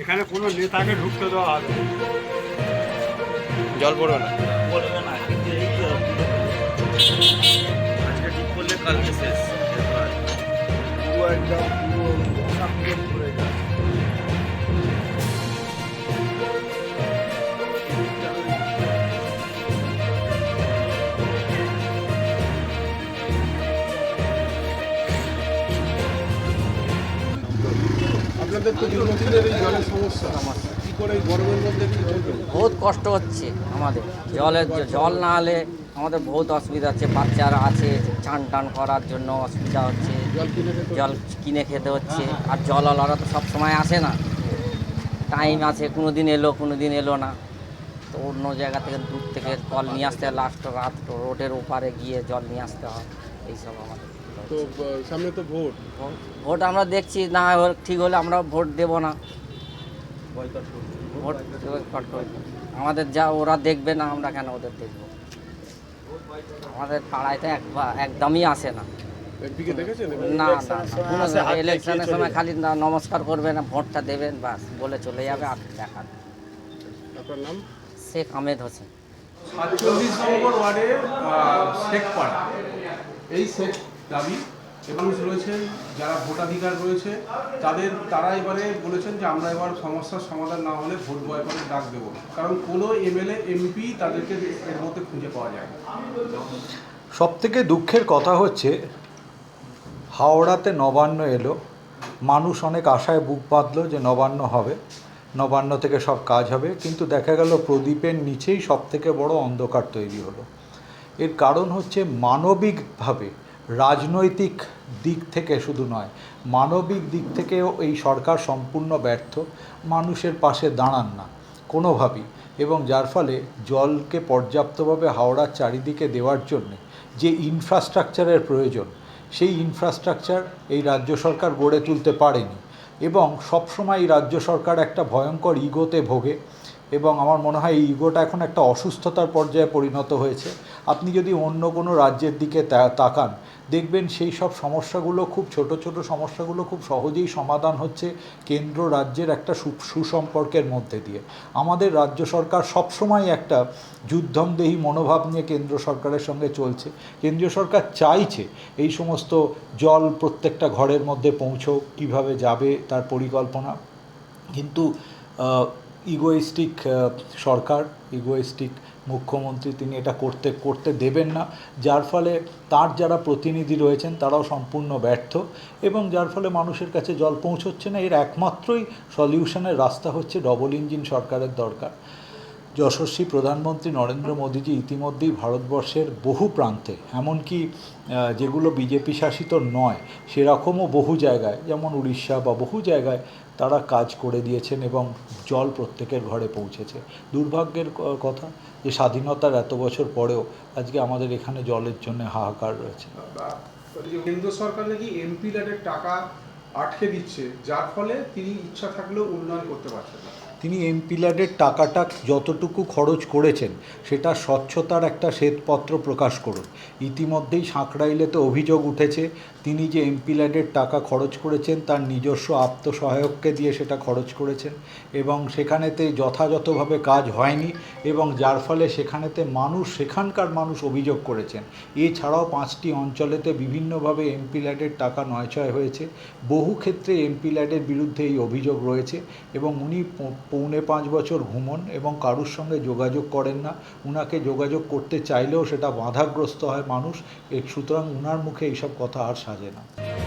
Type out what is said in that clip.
এখানে কোনো নেতাকে ঢুকতে দেওয়া হবে। জল পড়বে না। পড়বে না কিন্তু এই তো আজকে ঠিক করলে কালকে শেষ। পুরো একদম আপনাদের তো দীর্ঘদিনের এই জলের সমস্যা। কি করে এই গরমের মধ্যে কি চলবে? বহুত কষ্ট হচ্ছে আমাদের। জলের জল না হলে আমাদের বহুত অসুবিধা হচ্ছে। বাচ্চারা আছে চান টান করার জন্য অসুবিধা হচ্ছে। জল কিনে খেতে জল কিনে খেতে হচ্ছে। আর জল জলওয়ালারা তো সব সময় আসে না। টাইম আছে কোনো দিন এলো কোনো দিন এলো না। তো অন্য জায়গা থেকে দূর থেকে জল নিয়ে আসতে হয়। লাস্ট রাত রোডের ওপারে গিয়ে জল নিয়ে আসতে হয়। এইসব আমাদের। তো সামনে তো ভোট। ভোট- আমরা দেখছি না ঠিক হলে আমরা ভোট দেব না। ভোট আমাদের যা ওরা দেখবে না আমরা কেন ওদের দেখব? আমাদের পাড়ায় তো একদমই আসে না। না না ইলেকশনের সময় খালি না নমস্কার করবে না ভোটটা দেবেন বাস বলে চলে যাবে আর দেখা আপনার নাম? শেখ আহমেদ হোসেন। সাতচল্লিশ নম্বর ওয়ার্ডের শেখপাড়া। এই শেখ দাবি এবং রয়েছেন যারা ভোটাধিকার রয়েছে, তাদের তারা এবারে বলেছেন যে আমরা এবার সমস্যার সমাধান না হলে ভোট বয়কটের ডাক দেবো কারণ কোনো এমএলএ, এমপি তাদেরকে এর মধ্যে খুঁজে পাওয়া যায় সব থেকে দুঃখের কথা হচ্ছে, হাওড়াতে নবান্ন এলো। মানুষ অনেক আশায় বুক বাঁধলো যে নবান্ন হবে। নবান্ন থেকে সব কাজ হবে। কিন্তু দেখা গেল প্রদীপের নিচেই সব থেকে বড় অন্ধকার তৈরি হলো। এর কারণ হচ্ছে মানবিকভাবে রাজনৈতিক দিক থেকে শুধু নয়, মানবিক দিক থেকেও এই সরকার সম্পূর্ণ ব্যর্থ, মানুষের পাশে দাঁড়ান না, কোনোভাবেই। এবং যার ফলে জলকে পর্যাপ্তভাবে হাওড়ার চারিদিকে দেওয়ার জন্যে যে ইনফ্রাস্ট্রাকচারের প্রয়োজন, সেই ইনফ্রাস্ট্রাকচার এই রাজ্য সরকার গড়ে তুলতে পারেনি। এবং সবসময় রাজ্য সরকার একটা ভয়ঙ্কর ইগোতে ভোগে। এবং আমার মনে হয় এই ইগোটা এখন একটা অসুস্থতার পর্যায়ে পরিণত হয়েছে। আপনি যদি অন্য কোনো রাজ্যের দিকে তাকান, দেখবেন সেই সব সমস্যাগুলো খুব ছোট ছোট সমস্যাগুলো খুব সহজেই সমাধান হচ্ছে কেন্দ্র রাজ্যের একটা সুসম্পর্কের মধ্যে দিয়ে। আমাদের রাজ্য সরকার সবসময় একটা যুদ্ধমদেহী মনোভাব নিয়ে কেন্দ্র সরকারের সঙ্গে চলছে। কেন্দ্রীয় সরকার চাইছে এই সমস্ত জল প্রত্যেকটা ঘরের মধ্যে পৌঁছোক, কীভাবে যাবে তার পরিকল্পনা। কিন্তু ইগোইস্টিক সরকার, ইগোইস্টিক মুখ্যমন্ত্রী তিনি এটা করতে করতে দেবেন না। যার ফলে তার যারা প্রতিনিধি রয়েছেন তারাও সম্পূর্ণ ব্যর্থ এবং যার ফলে মানুষের কাছে জল পৌঁছচ্ছে না। এর একমাত্রই সলিউশনের রাস্তা হচ্ছে ডবল ইঞ্জিন সরকারের দরকার। যশস্বী প্রধানমন্ত্রী নরেন্দ্র মোদীজি ইতিমধ্যেই ভারতবর্ষের বহু প্রান্তে, এমনকি যেগুলো বিজেপি শাসিত নয়, সেরকমও বহু জায়গায়, যেমন উড়িষ্যা বা বহু জায়গায় তারা কাজ করে দিয়েছেন এবং জল প্রত্যেকের ঘরে পৌঁছেছে। দুর্ভাগ্যের কথা যে স্বাধীনতার এত বছর পরেও আজকে আমাদের এখানে জলের জন্য হাহাকার রয়েছে। কেন্দ্র সরকার নাকি এমপি টাকা আটকে দিচ্ছে, যার ফলে তিনি ইচ্ছা থাকলেও উন্নয়ন করতে পারছেন না। তিনি এমপিল্যাডের টাকাটা যতটুকু খরচ করেছেন, সেটা স্বচ্ছতার একটা শ্বেতপত্র প্রকাশ করুন। ইতিমধ্যেই সাঁকড়াইলেতে অভিযোগ উঠেছে, তিনি যে এমপিল্যাডের টাকা খরচ করেছেন, তার নিজস্ব আত্মসহায়ককে দিয়ে সেটা খরচ করেছেন এবং সেখানেতে যথাযথভাবে কাজ হয়নি এবং যার ফলে সেখানেতে মানুষ, সেখানকার মানুষ অভিযোগ করেছেন। এছাড়াও পাঁচটি অঞ্চলেতে বিভিন্নভাবে এমপি ল্যাডের টাকা নয়ছয় হয়েছে। বহু ক্ষেত্রে এমপি ল্যাডের বিরুদ্ধে এই অভিযোগ রয়েছে এবং উনি পৌনে পাঁচ বছর ঘুমন এবং কারুর সঙ্গে যোগাযোগ করেন না। উনাকে যোগাযোগ করতে চাইলেও সেটা বাধাগ্রস্ত হয় মানুষ। এর সুতরাং উনার মুখে এইসব কথা আর সাজে না।